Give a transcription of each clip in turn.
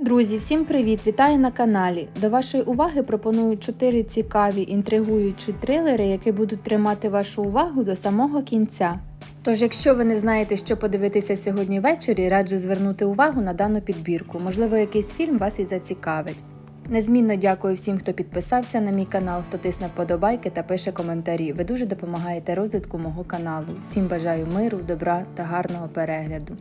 Друзі, всім привіт! Вітаю на каналі. До вашої уваги пропоную 4 цікаві інтригуючі трилери, які будуть тримати вашу увагу до самого кінця. Тож, якщо ви не знаєте, що подивитися сьогодні ввечері, раджу звернути увагу на дану підбірку. Можливо, якийсь фільм вас і зацікавить. Незмінно дякую всім, хто підписався на мій канал, хто тисне вподобайки та пише коментарі. Ви дуже допомагаєте розвитку мого каналу. Всім бажаю миру, добра та гарного перегляду.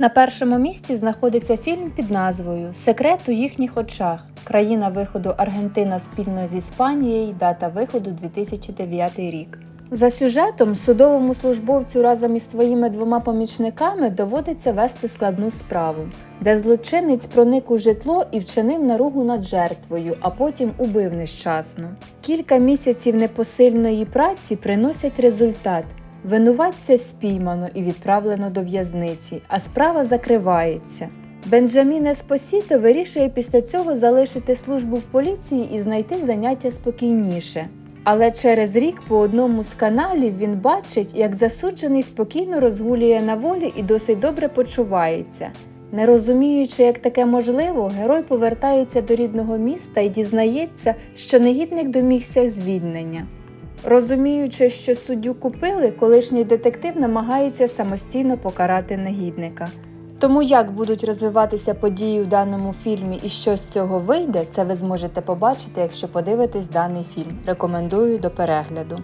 На першому місці знаходиться фільм під назвою Секрет у їхніх очах. Країна виходу Аргентина спільно з Іспанією, дата виходу 2009 рік. За сюжетом судовому службовцю разом із своїми двома помічниками доводиться вести складну справу, де злочинець проник у житло і вчинив наругу над жертвою, а потім убив нещасно. Кілька місяців непосильної праці приносять результат. Винуватця спіймано і відправлено до в'язниці, а справа закривається. Бенджамін Еспосіто вирішує після цього залишити службу в поліції і знайти заняття спокійніше. Але через рік по одному з каналів він бачить, як засуджений спокійно розгулює на волі і досить добре почувається. Не розуміючи, як таке можливо, герой повертається до рідного міста і дізнається, що негідник домігся звільнення. Розуміючи, що суддю купили, колишній детектив намагається самостійно покарати негідника. Тому як будуть розвиватися події в даному фільмі і що з цього вийде, це ви зможете побачити, якщо подивитесь даний фільм. Рекомендую до перегляду.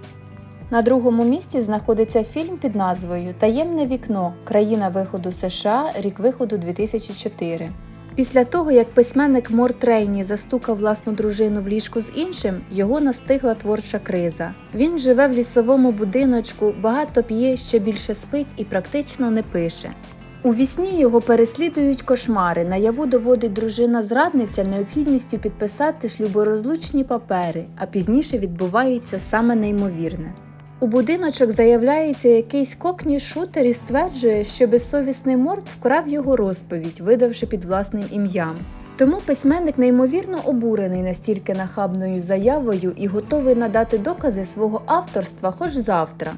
На другому місці знаходиться фільм під назвою Таємне вікно. Країна виходу США, рік виходу 2004. Після того, як письменник Морт Рейні застукав власну дружину в ліжку з іншим, його настигла творча криза. Він живе в лісовому будиночку, багато п'є, ще більше спить і практично не пише. У вісні його переслідують кошмари. Наяву доводить дружина-зрадниця необхідністю підписати шлюборозлучні папери, а пізніше відбувається саме неймовірне. У будиночок заявляється якийсь кокні шутер і стверджує, що безсовісний морд вкрав його розповідь, видавши під власним ім'ям. Тому письменник неймовірно обурений настільки нахабною заявою і готовий надати докази свого авторства хоч завтра.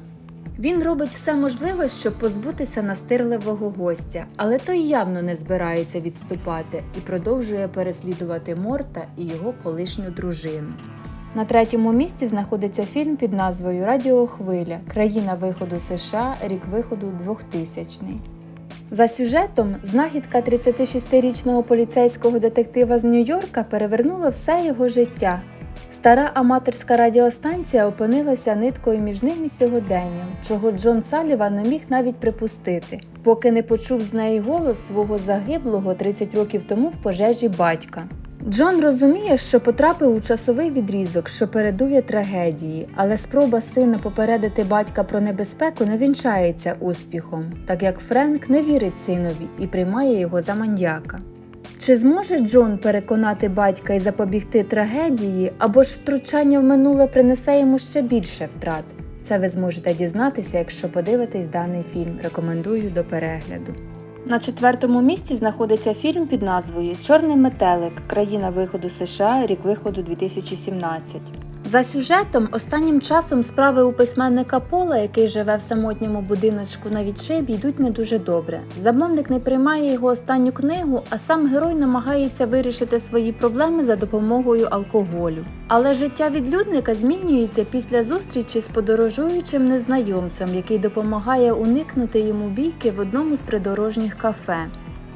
Він робить все можливе, щоб позбутися настирливого гостя, але той явно не збирається відступати і продовжує переслідувати Морта і його колишню дружину. На третьому місці знаходиться фільм під назвою Радіохвиля Країна виходу США, рік виходу 2000 За сюжетом, знахідка 36-річного поліцейського детектива з Нью-Йорка перевернула все його життя. Стара аматорська радіостанція опинилася ниткою між ним і сьогоденням, чого Джон Саліван не міг навіть припустити, поки не почув з неї голос свого загиблого 30 років тому в пожежі батька. Джон розуміє, що потрапив у часовий відрізок, що передує трагедії, але спроба сина попередити батька про небезпеку не вінчається успіхом, так як Френк не вірить синові і приймає його за маньяка. Чи зможе Джон переконати батька і запобігти трагедії, або ж втручання в минуле принесе йому ще більше втрат? Це ви зможете дізнатися, якщо подивитесь даний фільм. Рекомендую до перегляду. На четвертому місці знаходиться фільм під назвою Чорний метелик. Країна виходу США, рік виходу 2017. За сюжетом, останнім часом справи у письменника Пола, який живе в самотньому будиночку на відшибі, йдуть не дуже добре. Замовник не приймає його останню книгу, а сам герой намагається вирішити свої проблеми за допомогою алкоголю. Але життя відлюдника змінюється після зустрічі з подорожуючим незнайомцем, який допомагає уникнути йому бійки в одному з придорожніх кафе.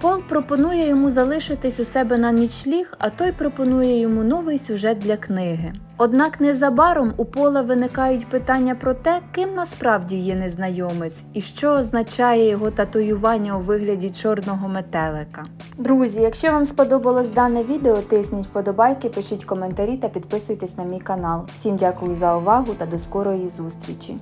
Пол пропонує йому залишитись у себе на нічліг, а той пропонує йому новий сюжет для книги. Однак незабаром у Пола виникають питання про те, ким насправді є незнайомець і що означає його татуювання у вигляді чорного метелика. Друзі, якщо вам сподобалось дане відео, тисніть вподобайки, пишіть коментарі та підписуйтесь на мій канал. Всім дякую за увагу та до скорої зустрічі!